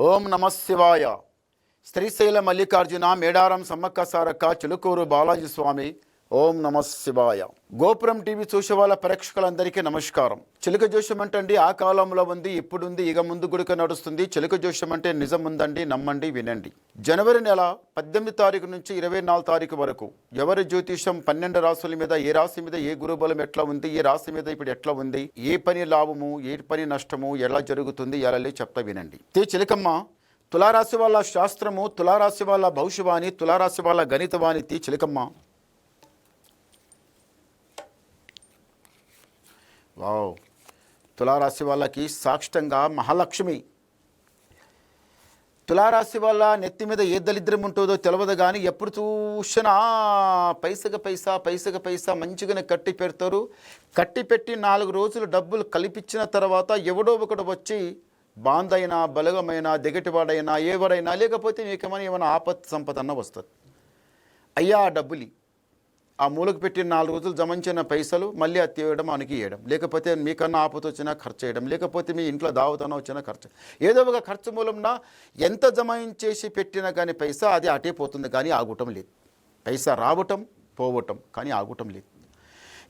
ఓం నమ శివాయ. శ్రీశైల మల్లికార్జున మేడారం సమ్మక్క సారక్క చిలుకూరు బాలాజీ స్వామి ఓం నమ శివాయ. గోపురం టీవీ చూసే వాళ్ళ ప్రేక్షకులందరికీ నమస్కారం. చిలుక జోషం అంటే ఆ కాలంలో ఉంది ఇప్పుడుంది ఇక ముందు గుడిక నడుస్తుంది. చిలుక జోషం అంటే నిజం ఉందండి నమ్మండి వినండి. జనవరి నెల పద్దెనిమిది తారీఖు నుంచి ఇరవై నాలుగు తారీఖు వరకు ఎవరి జ్యోతిషం పన్నెండు రాసుల మీద ఏ రాశి మీద ఏ గురుబలం ఎట్లా ఉంది ఏ రాశి మీద ఇప్పుడు ఎట్లా ఉంది ఏ పని లాభము ఏ పని నష్టము ఎలా జరుగుతుంది ఎలా చెప్తా వినండి. తే చిలకమ్మ తులారాశి వాళ్ళ శాస్త్రము తులారాశి వాళ్ళ భవిష్యవాణి తులారాశి వాళ్ళ గణితవాణి తీ చిలకమ్మ వావ్. తులారాశి వాళ్ళకి సాక్షితంగా మహాలక్ష్మి. తులారాశి వాళ్ళ నెత్తి మీద ఏ దరిద్రం ఉంటుందో తెలియదు కానీ ఎప్పుడు చూసినా పైసగ పైసా పైసగ పైసా మంచిగానే కట్టి పెడతారు. కట్టి పెట్టి నాలుగు రోజులు డబ్బులు కల్పించిన తర్వాత ఎవడో ఒకడు వచ్చి బాందైనా బలగమైనా దిగటివాడైనా ఎవరైనా లేకపోతే మీకేమైనా ఏమైనా ఆపత్ సంపద అన్న వస్తుంది. అయ్యా డబ్బులు డబ్బులి. ఆ మూలకు పెట్టిన నాలుగు రోజులు జమంచిన పైసలు మళ్ళీ అది తీయడం మనకి ఇవ్వడం లేకపోతే మీకన్నా ఆపత వచ్చినా ఖర్చు చేయడం. లేకపోతే మీ ఇంట్లో దావతన వచ్చినా ఖర్చు ఏదో ఒక ఖర్చు మూలంన ఎంత జమాయించేసి పెట్టినా కానీ పైసా అది అటే పోతుంది కానీ ఆగుటం లేదు. పైసా రావటం పోవటం కానీ ఆగుటం లేదు.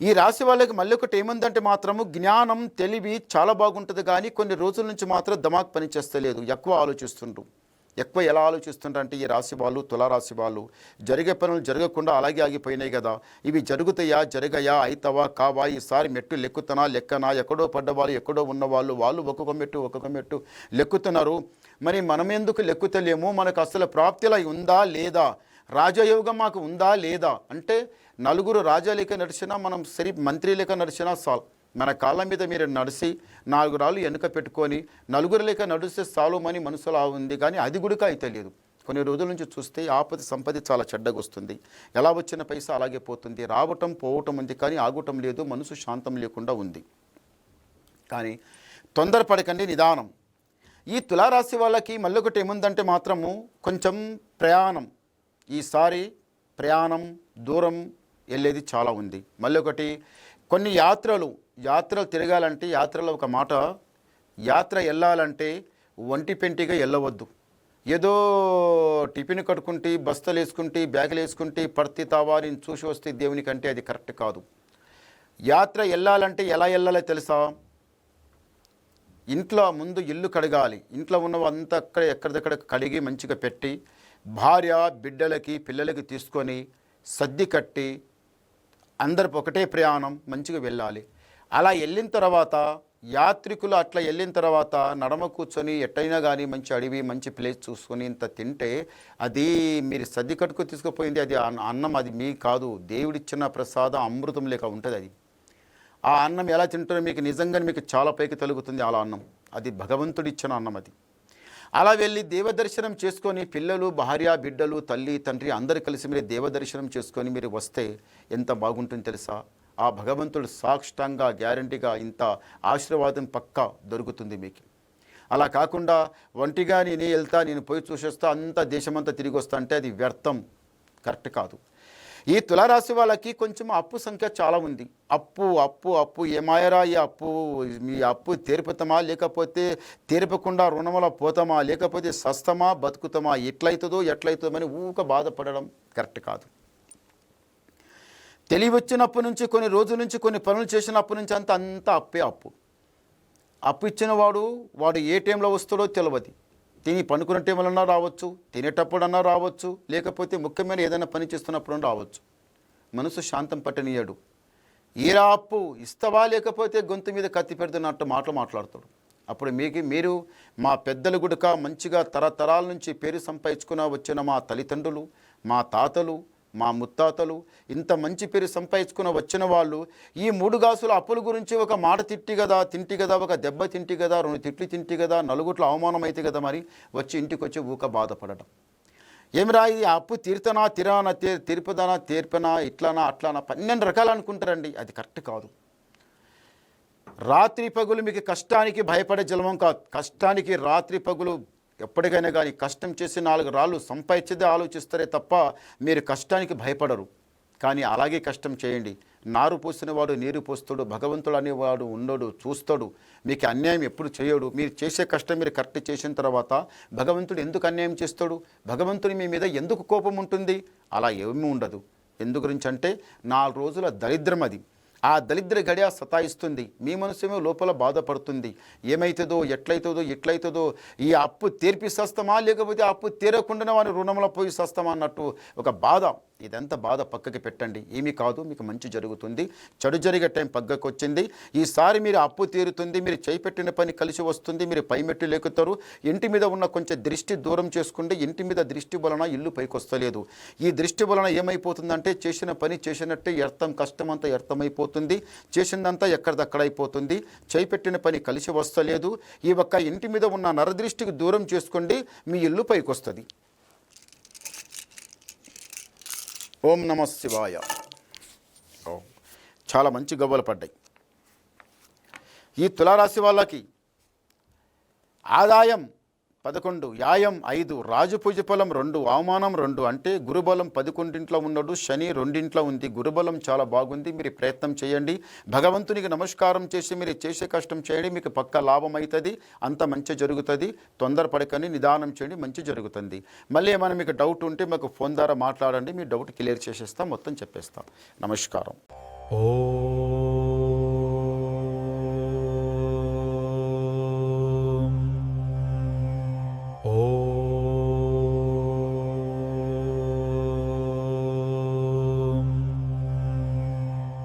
ఈ రాశి వాళ్ళకి మళ్ళీ ఒకటి ఏముందంటే మాత్రము జ్ఞానం తెలివి చాలా బాగుంటుంది కానీ కొన్ని రోజుల నుంచి మాత్రం దమాక్ పనిచేస్తలేదు. ఎక్కువ ఆలోచిస్తుండ్రు. ఎక్కువ ఎలా ఆలోచిస్తుంటారంటే ఈ రాశి వాళ్ళు తులారాశి వాళ్ళు జరిగే పనులు జరగకుండా అలాగే ఆగిపోయినాయి కదా. ఇవి జరుగుతాయా జరగయా అయితవా కావా? ఈసారి మెట్టు లెక్కుతనా లెక్కనా? ఎక్కడో పడ్డవాళ్ళు ఎక్కడో ఉన్నవాళ్ళు వాళ్ళు ఒక్కొక్క మెట్టు ఒక్కొక్క మెట్టు లెక్కుతున్నారు. మరి మనం ఎందుకు లెక్కుతలేము? మనకు అసలు ప్రాప్తిలా ఉందా లేదా? రాజయోగం మాకు ఉందా లేదా? అంటే నలుగురు రాజా లేక నడిచినా మనం సరి మంత్రి లేక నడిచినా సాల్ మన కాళ్ళ మీద మీరు నడిచి నాలుగు రాళ్ళు వెనుక పెట్టుకొని నలుగురు లేక నడిస్తే చాలుమని మనసులో ఉంది కానీ అది గుడిక అయితే లేదు. కొన్ని రోజుల నుంచి చూస్తే ఆపద సంపద చాలా చెడ్డగా వస్తుంది. ఎలా వచ్చిన పైసా అలాగే పోతుంది. రావటం పోవటం ఉంది కానీ ఆగటం లేదు మనసు శాంతం లేకుండా ఉంది. కానీ తొందరపడకండి నిదానం. ఈ తులారాశి వాళ్ళకి మళ్ళీ ఒకటి ఏముందంటే మాత్రము కొంచెం ప్రయాణం. ఈసారి ప్రయాణం దూరం వెళ్ళేది చాలా ఉంది. మళ్ళీ ఒకటి కొన్ని యాత్రలు యాత్రలు తిరగాలంటే యాత్రలో ఒక మాట యాత్ర వెళ్ళాలంటే ఒంటి పెంటిగా వెళ్ళవద్దు ఏదో టిఫిన్ కట్టుకుంటే బస్తలు వేసుకుంటే బ్యాగులు వేసుకుంటే పడితే తావారిని చూసి వస్తే దేవునికంటే అది కరెక్ట్ కాదు. యాత్ర వెళ్ళాలంటే ఎలా వెళ్ళాలో తెలుసా? ఇంట్లో ముందు ఇల్లు కడగాలి. ఇంట్లో ఉన్నవంతా అక్కడ ఎక్కడిదక్కడ కడిగి మంచిగా పెట్టి భార్య బిడ్డలకి పిల్లలకి తీసుకొని సర్ది కట్టి అందరికి ఒకటే ప్రయాణం మంచిగా వెళ్ళాలి. అలా వెళ్ళిన తర్వాత యాత్రికులు అట్లా వెళ్ళిన తర్వాత నడమ కూర్చొని ఎట్టయినా కానీ మంచి అడవి మంచి ప్లేస్ చూసుకొని ఇంత తింటే అది మీరు సర్ది కట్టుకు తీసుకుపోయింది అది అన్నం అది మీ కాదు. దేవుడిచ్చిన ప్రసాదం అమృతం లేక ఉంటుంది అది. ఆ అన్నం ఎలా తింటారో మీకు నిజంగా మీకు చాలా పైకి తలుగుతుంది అలా అన్నం. అది భగవంతుడిచ్చిన అన్నం అది. అలా వెళ్ళి దేవదర్శనం చేసుకొని పిల్లలు భార్య బిడ్డలు తల్లి తండ్రి అందరు కలిసి మీరు దేవదర్శనం చేసుకొని మీరు వస్తే ఎంత బాగుంటుంది తెలుసా? ఆ భగవంతుడు సాక్ష్టంగా గ్యారంటీగా ఇంత ఆశీర్వాదం పక్కా దొరుకుతుంది మీకు. అలా కాకుండా ఒంటిగా నేనే వెళ్తా నేను పోయి చూసేస్తా అంత దేశమంతా తిరిగి వస్తా అంటే అది వ్యర్థం. కరెక్ట్ కాదు. ఈ తులారాశి వాళ్ళకి కొంచెం అప్పు సంఖ్య చాలా ఉంది. అప్పు అప్పు అప్పు ఏమాయరా ఈ అప్పు? మీ అప్పు తీర్పుతామా? లేకపోతే తీర్పకుండా రుణముల పోతామా? లేకపోతే సస్తమా? బతుకుతామా? ఎట్లయితుందో ఎట్లయితుందో అని ఊక బాధపడడం కరెక్ట్ కాదు. తెలివి వచ్చినప్పటి నుంచి కొన్ని రోజుల నుంచి కొన్ని పనులు చేసినప్పటి నుంచి అంత అంతా అప్పే అప్పు. అప్పు ఇచ్చిన వాడు వాడు ఏ టైంలో వస్తాడో తెలియదు తిని పనుకునే టైంలో రావచ్చు తినేటప్పుడన్నా రావచ్చు లేకపోతే ముఖ్యమైన ఏదైనా పని చేస్తున్నప్పుడు రావచ్చు. మనసు శాంతం పట్టనీయడు. ఏరా అప్పు ఇస్తావా లేకపోతే గొంతు మీద కత్తి పెడుతున్నట్టు మాటలు మాట్లాడతాడు. అప్పుడు మీకు మీరు మా పెద్దలు గుడక మంచిగా తరతరాల నుంచి పేరు సంపాదించుకున్న వచ్చిన మా తల్లిదండ్రులు మా తాతలు మా ముత్తాతలు ఇంత మంచి పేరు సంపాదించుకున్న వచ్చిన వాళ్ళు ఈ మూడు గాసుల అప్పుల గురించి ఒక మాట తిట్టి కదా తింటి కదా ఒక దెబ్బ తింటి కదా రెండు తిట్లు తింటి కదా నలుగుట్ల అవమానం అయితే కదా మరి వచ్చి ఇంటికి వచ్చి ఊక బాధపడటం. ఏమిరా ఇది అప్పు తీర్తనా తిరానా తీ తీర్పదనా తీర్పనా ఇట్లానా అట్లానా పన్నెండు రకాలు అనుకుంటారండి. అది కరెక్ట్ కాదు. రాత్రి పగులు మీకు కష్టానికి భయపడే జలమం కాదు. కష్టానికి రాత్రి పగులు ఎప్పటికైనా కానీ కష్టం చేసి నాలుగు రాళ్ళు సంపాదించేదే ఆలోచిస్తారే తప్ప మీరు కష్టానికి భయపడరు. కానీ అలాగే కష్టం చేయండి. నారు పోసిన వాడు నీరు పోస్తాడు భగవంతుడు అనేవాడు ఉండడు చూస్తాడు. మీకు అన్యాయం ఎప్పుడు చేయడు. మీరు చేసే కష్టం మీరు కరెక్ట్ చేసిన తర్వాత భగవంతుడు ఎందుకు అన్యాయం చేస్తాడు? భగవంతుని మీ మీద ఎందుకు కోపం ఉంటుంది? అలా ఏమీ ఉండదు. ఎందు గురించి అంటే నాలుగు రోజుల దరిద్రం అది. ఆ దళిద్ర గడియ సతాయిస్తుంది. మీ మనసేమో లోపల బాధపడుతుంది. ఏమైతుందో ఎట్లయితుందో ఎట్లయితుందో ఈ అప్పు తీర్పి సస్తమా? లేకపోతే ఆ అప్పు తీరకుండా వాని రుణంలో పోయి సస్తమా? అన్నట్టు ఒక బాధ. ఇదంతా బాధ పక్కకి పెట్టండి. ఏమీ కాదు మీకు మంచి జరుగుతుంది. చెడు జరిగే టైం పక్కకు వచ్చింది ఈసారి మీరు అప్పు తీరుతుంది మీరు చేపెట్టిన పని కలిసి వస్తుంది మీరు పై మెట్టు లేకుతారు. ఇంటి మీద ఉన్న కొంచెం దృష్టి దూరం చేసుకుంటే ఇంటి మీద దృష్టి వలన ఇల్లు పైకి వస్తలేదు ఈ దృష్టి వలన ఏమైపోతుందంటే చేసిన పని చేసినట్టే వ్యర్థం కష్టం అంతా వ్యర్థమైపోతుంది చేసిందంతా ఎక్కడిదక్కడ అయిపోతుంది చేపెట్టిన పని కలిసి వస్తలేదు. ఈ ఒక్క ఇంటి మీద ఉన్న నరదృష్టికి దూరం చేసుకోండి మీ ఇల్లు పైకి వస్తుంది ఓం నమ శివాయ. ఓ చాలా మంచి గవ్వలు పడ్డాయి. ఈ తులారాశి వాళ్ళకి ఆదాయం పదకొండు యాయం ఐదు రాజు ఫలం రెండు అవమానం రెండు అంటే గురుబలం పదకొండింట్లో ఉన్నాడు శని రెండింట్లో ఉంది. గురుబలం చాలా బాగుంది మీరు ప్రయత్నం చేయండి. భగవంతునికి నమస్కారం చేసి మీరు చేసే కష్టం చేయండి మీకు పక్క లాభం అవుతుంది అంత మంచి జరుగుతుంది. తొందరపడకని నిదానం చేయండి మంచి జరుగుతుంది. మళ్ళీ ఏమైనా మీకు డౌట్ ఉంటే మాకు ఫోన్ ద్వారా మాట్లాడండి మీ డౌట్ క్లియర్ చేసేస్తాం మొత్తం చెప్పేస్తాం. నమస్కారం. ఓ